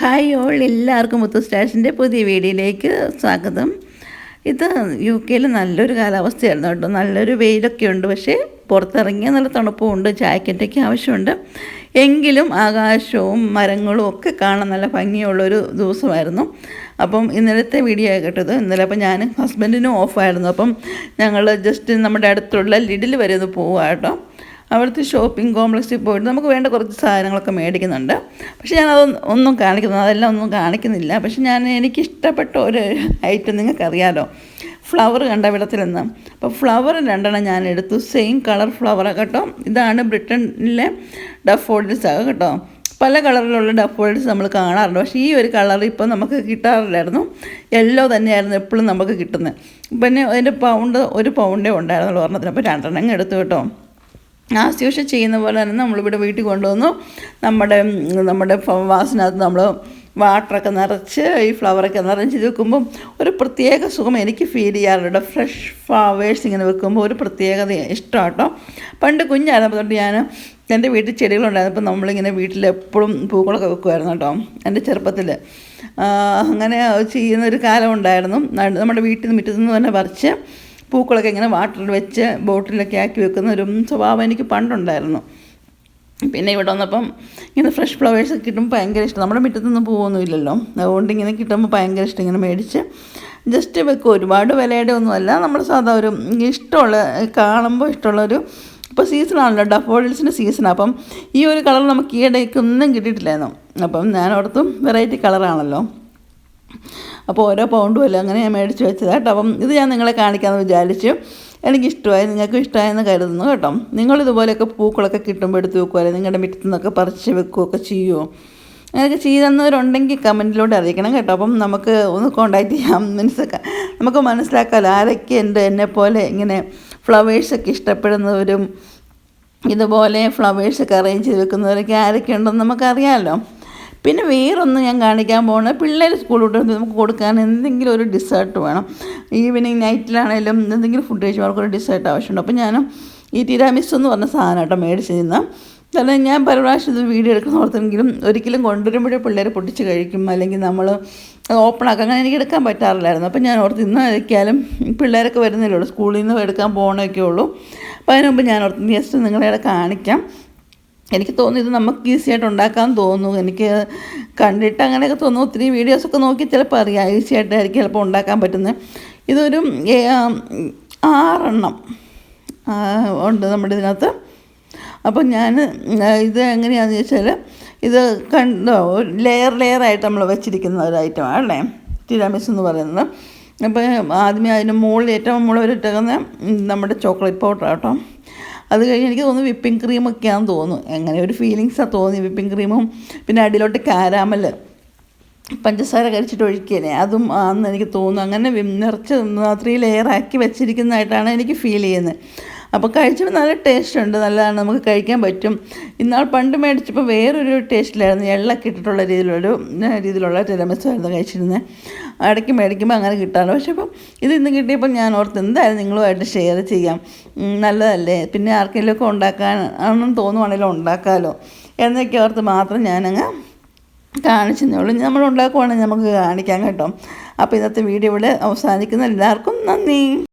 Hi all എല്ലാവർക്കും മുത്തു സ്റ്റാഷിന്റെ പുതിയ വീഡിയോയിലേക്ക് സ്വാഗതം. ഇത് യു കെയിൽ നല്ലൊരു കാലാവസ്ഥയായിരുന്നു കേട്ടോ. നല്ലൊരു വെയിലൊക്കെ ഉണ്ട്. പക്ഷേ പുറത്തിറങ്ങിയ നല്ല തണുപ്പുമുണ്ട്. ജാക്കറ്റൊക്കെ ആവശ്യമുണ്ട്. എങ്കിലും ആകാശവും മരങ്ങളും ഒക്കെ കാണാൻ നല്ല ഭംഗിയുള്ളൊരു ദിവസമായിരുന്നു. അപ്പം ഇന്നലത്തെ വീഡിയോ കേട്ടത് ഇന്നലെ അപ്പം ഞാൻ ഹസ്ബൻഡിനും ഓഫായിരുന്നു. അപ്പം ഞങ്ങൾ ജസ്റ്റ് നമ്മുടെ അടുത്തുള്ള ലിഡിൽ വരെ ഒന്ന് പോവാട്ടോ അവിടുത്തെ ഷോപ്പിംഗ് കോംപ്ലക്സിൽ പോയിട്ട് നമുക്ക് വേണ്ട കുറച്ച് സാധനങ്ങളൊക്കെ മേടിക്കുന്നുണ്ട്. പക്ഷേ ഞാനത് ഒന്നും കാണിക്കുന്നു അതെല്ലാം ഒന്നും കാണിക്കുന്നില്ല. പക്ഷേ ഞാൻ എനിക്ക് ഇഷ്ടപ്പെട്ട ഒരു ഐറ്റം നിങ്ങൾക്കറിയാലോ. ഫ്ലവർ കണ്ട വിടത്തിൽ നിന്ന് അപ്പോൾ ഫ്ലവർ രണ്ടെണ്ണം ഞാൻ എടുത്തു. സെയിം കളർ ഫ്ലവർ കേട്ടോ. ഇതാണ് ബ്രിട്ടനിലെ ഡഫോൾഡ്സ് കേട്ടോ. പല കളറിലുള്ള ഡഫോൾഡ്സ് നമ്മൾ കാണാറുണ്ട്. പക്ഷേ ഈ ഒരു കളർ ഇപ്പോൾ നമുക്ക് കിട്ടാറില്ലായിരുന്നു. യെല്ലോ തന്നെയായിരുന്നു എപ്പോഴും നമുക്ക് കിട്ടുന്നത്. പിന്നെ അതിന്റെ പൗണ്ട് ഒരു പൗണ്ടേ ഉണ്ടായിരുന്നുള്ളൂ ഒരെണ്ണത്തിന്. അപ്പോൾ രണ്ടെണ്ണം എടുത്തു കേട്ടോ. ആസ് യൂഷ്വൽ ചെയ്യുന്ന പോലെ തന്നെ നമ്മളിവിടെ വീട്ടിൽ കൊണ്ടുവന്നു. നമ്മുടെ നമ്മുടെ വാസിനകത്ത് നമ്മൾ വാട്ടറൊക്കെ നിറച്ച് ഈ ഫ്ലവറൊക്കെ നിറച്ച് വെക്കുമ്പം ഒരു പ്രത്യേക സുഖം എനിക്ക് ഫീൽ ചെയ്യാറുണ്ട് ഫ്രഷ് ഫ്ലവേഴ്സ് ഇങ്ങനെ വെക്കുമ്പോൾ ഒരു പ്രത്യേകത ഇഷ്ടം കേട്ടോ പണ്ട് കുഞ്ഞായിരുന്നപ്പോൾ തൊട്ട് ഞാൻ എന്റെ വീട്ടിൽ ചെടികളുണ്ടായിരുന്നപ്പോൾ നമ്മളിങ്ങനെ വീട്ടിൽ എപ്പോഴും പൂക്കളൊക്കെ വെക്കുമായിരുന്നു കേട്ടോ എന്റെ ചെറുപ്പത്തിൽ അങ്ങനെ ചെയ്യുന്നൊരു കാലം ഉണ്ടായിരുന്നു. നമ്മുടെ വീട്ടിൽ നിന്ന് മുറ്റത്തുനിന്ന് തന്നെ പറിച്ച് പൂക്കളൊക്കെ ഇങ്ങനെ വാട്ടറിൽ വെച്ച് ബോട്ടിലൊക്കെ ആക്കി വെക്കുന്ന ഒരു സ്വഭാവം എനിക്ക് പണ്ടുണ്ടായിരുന്നു. പിന്നെ ഇവിടെ വന്നപ്പം ഇങ്ങനെ ഫ്രഷ് ഫ്ലവേഴ്സ് കിട്ടുമ്പോൾ ഭയങ്കര ഇഷ്ടം. നമ്മുടെ മുറ്റത്തൊന്നും പോകുന്നുമില്ലല്ലോ അതുകൊണ്ട് ഇങ്ങനെ കിട്ടുമ്പോൾ ഭയങ്കര ഇഷ്ടം ഇങ്ങനെ മേടിച്ച് ജസ്റ്റ് വെക്കും. ഒരുപാട് വിലയുടെ ഒന്നുമല്ല. നമ്മൾ സാധാ ഒരു ഇഷ്ടമുള്ള കാണുമ്പോൾ ഇഷ്ടമുള്ളൊരു ഇപ്പോൾ സീസണാണല്ലോ ഡഫോഡിൽസിന്റെ സീസണാണ് അപ്പം ഈ ഒരു കളർ നമുക്ക് ഈ ഇടയ്ക്ക് ഒന്നും കിട്ടിയിട്ടില്ലായിരുന്നു. അപ്പം ഞാൻ ഓർത്തും വെറൈറ്റി കളറാണല്ലോ അപ്പോൾ ഓരോ പൗണ്ടും അല്ല അങ്ങനെ ഞാൻ മേടിച്ച് വെച്ചതാണ് കേട്ടോ. അപ്പം ഇത് ഞാൻ നിങ്ങളെ കാണിക്കാമെന്ന് വിചാരിച്ചു എനിക്കിഷ്ടമായി നിങ്ങൾക്ക് ഇഷ്ടമായെന്ന് കരുതുന്നു കേട്ടോ. നിങ്ങളിതുപോലെയൊക്കെ പൂക്കളൊക്കെ കിട്ടുമ്പോൾ എടുത്ത് വെക്കുമല്ലോ നിങ്ങളുടെ മുറ്റത്തു നിന്നൊക്കെ പറിച്ച് വെക്കുകയൊക്കെ ചെയ്യുമോ അങ്ങനെയൊക്കെ ചെയ്തെന്നവരുണ്ടെങ്കിൽ കമന്റിലൂടെ അറിയിക്കണം കേട്ടോ. അപ്പം നമുക്ക് ഒന്ന് കോണ്ടാക്ട് ചെയ്യാം. മീൻസ് നമുക്ക് മനസ്സിലാക്കാമല്ലോ ആരൊക്കെ ഉണ്ട് എന്നെപ്പോലെ ഇങ്ങനെ ഫ്ലവേഴ്സൊക്കെ ഇഷ്ടപ്പെടുന്നവരും ഇതുപോലെ ഫ്ലവേഴ്സൊക്കെ അറേഞ്ച് ചെയ്ത് വെക്കുന്നവരൊക്കെ ആരൊക്കെ ഉണ്ടെന്ന് നമുക്കറിയാമല്ലോ പിന്നെ വേറൊന്ന് ഞാൻ കാണിക്കാൻ പോകുന്നത് പിള്ളേർ സ്കൂൾ വിട്ട് നമുക്ക് കൊടുക്കാൻ എന്തെങ്കിലും ഒരു ഡിസേർട്ട് വേണം. ഈവനിങ് നൈറ്റിലാണെങ്കിലും എന്തെങ്കിലും ഫുഡ് കഴിച്ച് അവർക്കൊരു ഡിസേർട്ട് ആവശ്യമുണ്ട്. അപ്പോൾ ഞാൻ ഈ തിരാമിസ് എന്ന് പറഞ്ഞ സാധനം കേട്ടോ നിന്ന്. കാരണം ഞാൻ പല പ്രാവശ്യം ഇത് വീഡിയോ എടുക്കുന്ന ഓർത്തെങ്കിലും ഒരിക്കലും കൊണ്ടുവരുമ്പോഴേ പിള്ളേർ പൊട്ടിച്ച് കഴിക്കും. അല്ലെങ്കിൽ നമ്മൾ ഓപ്പൺ ആക്കാം. അങ്ങനെ എനിക്ക് എടുക്കാൻ പറ്റാറില്ലായിരുന്നു. അപ്പോൾ ഞാൻ ഓർത്ത് ഇന്ന് എടുക്കിയാലും പിള്ളേരൊക്കെ വരുന്നില്ലേ ഉള്ളൂ. സ്കൂളിൽ നിന്ന് എടുക്കാൻ പോകണമൊക്കെ ഉള്ളൂ. അപ്പോൾ അതിനുമുമ്പ് ഞാൻ ഓർത്ത് ജസ്റ്റ് നിങ്ങളെ കാണിക്കാം. എനിക്ക് തോന്നുന്നു ഇത് നമുക്ക് ഈസി ആയിട്ട് ഉണ്ടാക്കാൻ തോന്നുന്നു. എനിക്ക് കണ്ടിട്ട് അങ്ങനെയൊക്കെ തോന്നുന്നു. ഒത്തിരി വീഡിയോസൊക്കെ നോക്കി ചിലപ്പോൾ അറിയാം. ഈസി ആയിട്ടായിരിക്കും ചിലപ്പോൾ ഉണ്ടാക്കാൻ പറ്റുന്നത്. ഇതൊരു ആറെണ്ണം ഉണ്ട് നമ്മുടെ ഇതിനകത്ത്. അപ്പം ഞാൻ ഇത് എങ്ങനെയാണെന്ന് ചോദിച്ചാൽ ഇത് കണ്ടോ? ലെയർ ലെയർ ആയിട്ട് നമ്മൾ വെച്ചിരിക്കുന്ന ഒരു ഐറ്റമാണല്ലേ തിരാമിസ് എന്ന് പറയുന്നത്. അപ്പോൾ ആദ്യമേ അതിന് മുകളിൽ ഏറ്റവും മുകളിൽ ഇട്ടേക്കുന്ന നമ്മുടെ ചോക്ലേറ്റ് പൗഡർ കേട്ടോ. അത് കഴിഞ്ഞ് എനിക്ക് തോന്നുന്നു വിപ്പിംഗ് ക്രീമൊക്കെയാണെന്ന് തോന്നുന്നു. അങ്ങനെ ഒരു ഫീലിങ്സാണ് തോന്നി വിപ്പിംഗ് ക്രീമും പിന്നെ അടിയിലോട്ട് കാരാമൽ പഞ്ചസാര കഴിച്ചിട്ട് ഒഴിക്കുകയല്ലേ അതും ആണെന്ന് എനിക്ക് തോന്നുന്നു. അങ്ങനെ നിറച്ച് ത്രീ ലെയറാക്കി വെച്ചിരിക്കുന്നതായിട്ടാണ് എനിക്ക് ഫീൽ ചെയ്യുന്നത്. അപ്പോൾ കഴിച്ചപ്പോൾ നല്ല ടേസ്റ്റ് ഉണ്ട് നല്ലതാണ് നമുക്ക് കഴിക്കാൻ പറ്റും. ഇന്നാൾ പണ്ട് മേടിച്ചപ്പോൾ വേറൊരു ടേസ്റ്റിലായിരുന്നു എള്ളൊക്കെ ഇട്ടിട്ടുള്ള രീതിയിലൊരു രീതിയിലുള്ള ടെലമസായിരുന്നു കഴിച്ചിരുന്നത് ഇടയ്ക്ക് മേടിക്കുമ്പോൾ അങ്ങനെ കിട്ടാറ് പക്ഷേ ഇപ്പം ഇത് ഇന്ന് കിട്ടിയപ്പോൾ ഞാൻ ഓർത്ത് എന്തായാലും നിങ്ങളുമായിട്ട് ഷെയർ ചെയ്യാം. നല്ലതല്ലേ? പിന്നെ ആർക്കെങ്കിലുമൊക്കെ ഉണ്ടാക്കാൻ ആണെന്ന് തോന്നുവാണെങ്കിലും ഉണ്ടാക്കാമല്ലോ എന്നൊക്കെ ഓർത്ത് മാത്രം ഞാനങ്ങ് കാണിച്ചതേ ഉള്ളൂ നമ്മൾ ഉണ്ടാക്കുവാണെങ്കിൽ നമുക്ക് കാണിക്കാം കേട്ടോ. അപ്പോൾ ഇന്നത്തെ വീഡിയോ ഇവിടെ അവസാനിക്കുന്ന. എല്ലാവർക്കും നന്ദി.